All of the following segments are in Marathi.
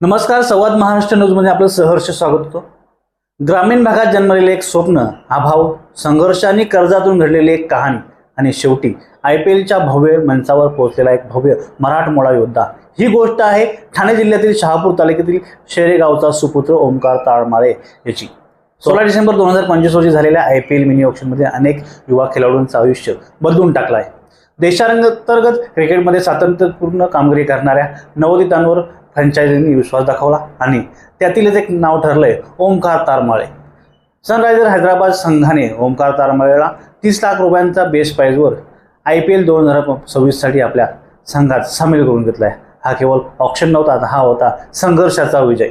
नमस्कार संवाद महाराष्ट्र न्यूजमध्ये आपलं सहर्ष स्वागत होतो. ग्रामीण भागात जन्मलेले एक स्वप्न अभाव संघर्ष आणि कर्जातून घडलेली एक कहाणी आणि शेवटी आय पी एलच्या भव्य मंचावर पोहोचलेला एक भव्य मराठमोळा योद्धा. ही गोष्ट आहे ठाणे जिल्ह्यातील शहापूर तालुक्यातील शेरेगावचा सुपुत्र ओंकार ताळमाळे याची. सोळा डिसेंबर दोन हजार पंचवीस रोजी झालेल्या आय पी एल मिनी ऑप्शनमध्ये अनेक युवा खेळाडूंचं आयुष्य बदलून टाकलं आहे. देशांतर्गत क्रिकेटमध्ये सातत्यपूर्ण कामगिरी करणाऱ्या नवोदितांवर फ्रँचायझींनी विश्वास दाखवला आणि त्यातीलच एक नाव ठरलंय ओंकार तारमाळे. सनरायझर हैदराबाद संघाने ओंकार तारमाळेला तीस लाख रुपयांचा बेस प्राईजवर आय पी एल दोन हजार सव्वीससाठी आपल्या संघात सामील करून घेतला आहे हा केवळ ऑप्शन नव्हता हा होता संघर्षाचा विजय.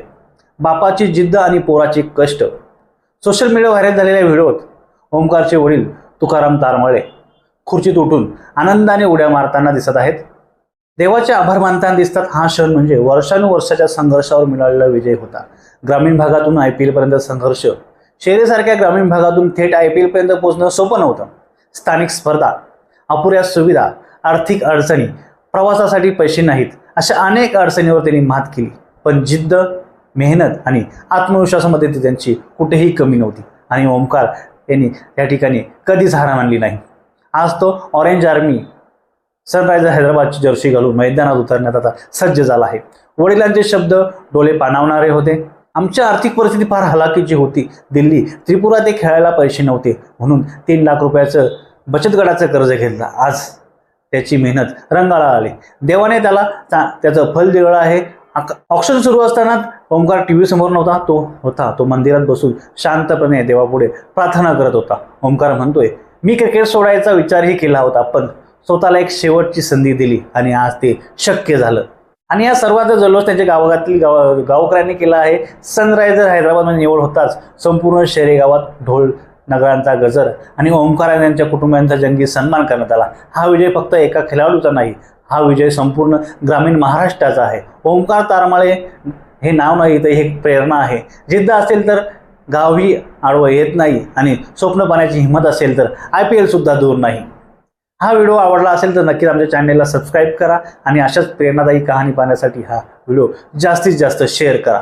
बापाची जिद्द आणि पोराची कष्ट. सोशल मीडिया व्हायरल झालेल्या व्हिडिओत ओंकारचे वडील तुकाराम तारमाळे खुर्चीत उठून आनंदाने उड्या मारताना दिसत आहेत. देवाचे आभार मानताना दिसतात. हा क्षण म्हणजे वर्षानुवर्षाच्या संघर्षावर मिळालेला विजय होता. ग्रामीण भागातून आय पी एलपर्यंत संघर्ष. शहरीसारख्या ग्रामीण भागातून थेट आय पी एलपर्यंत पोहोचणं सोपं नव्हतं. स्थानिक स्पर्धा अपुऱ्या सुविधा आर्थिक अडचणी प्रवासासाठी पैसे नाहीत अशा अनेक अडचणीवर त्यांनी मात केली. पण जिद्द मेहनत आणि आत्मविश्वासामध्ये ती त्यांची कुठेही कमी नव्हती. आणि ओमकार यांनी या ठिकाणी कधीच हार मानली नाही. आज तो ऑरेंज आर्मी सनरायझर हैदराबादची जर्सी घालून मैदानात उतरण्यात आता सज्ज झाला आहे. वडिलांचे शब्द डोळे पाणावणारे होते. आमची आर्थिक परिस्थिती फार हलाखीची होती. दिल्ली त्रिपुरा ते खेळायला पैसे नव्हते. म्हणून तीन लाख रुपयाचं बचत गटाचं कर्ज घेतलं. आज त्याची मेहनत रंगाला आली. देवाने त्याला त्याचं फल दिलं आहे. ऑक्शन सुरू असताना ओमकार टी व्ही समोर नव्हता. तो होता. तो मंदिरात बसून शांतपणे देवापुढे प्रार्थना करत होता. ओमकार म्हणतोय मी क्रिकेट सोडायचा विचारही केला होता पण स्वतःला एक शेवटची संधी दिली आणि आज ते शक्य झालं. आणि या सर्वांचा जल्लोष त्यांच्या गावातील गाव गावकऱ्यांनी केला आहे. सनरायझर हैदराबादमध्ये निवड होताच संपूर्ण शहरी गावात ढोल नगरांचा गजर आणि ओंकारायण यांच्या कुटुंबियांचा जंगी सन्मान करण्यात आला. हा विजय फक्त एका खेळाडूचा नाही हा विजय संपूर्ण ग्रामीण महाराष्ट्राचा आहे. ओंकार तारमाळे हे नाव नाही तर हे एक प्रेरणा आहे. जिद्द असेल तर गावही आडवं येत नाही आणि स्वप्न पाण्याची हिंमत असेल तर आय पी एलसुद्धा दूर नाही. हा व्हिडिओ आवडला असेल तर नक्कीच आमच्या चॅनेलला सबस्क्राईब करा आणि अशाच प्रेरणादायी कहाणी पाहण्यासाठी हा व्हिडिओ जास्तीत जास्त शेअर करा.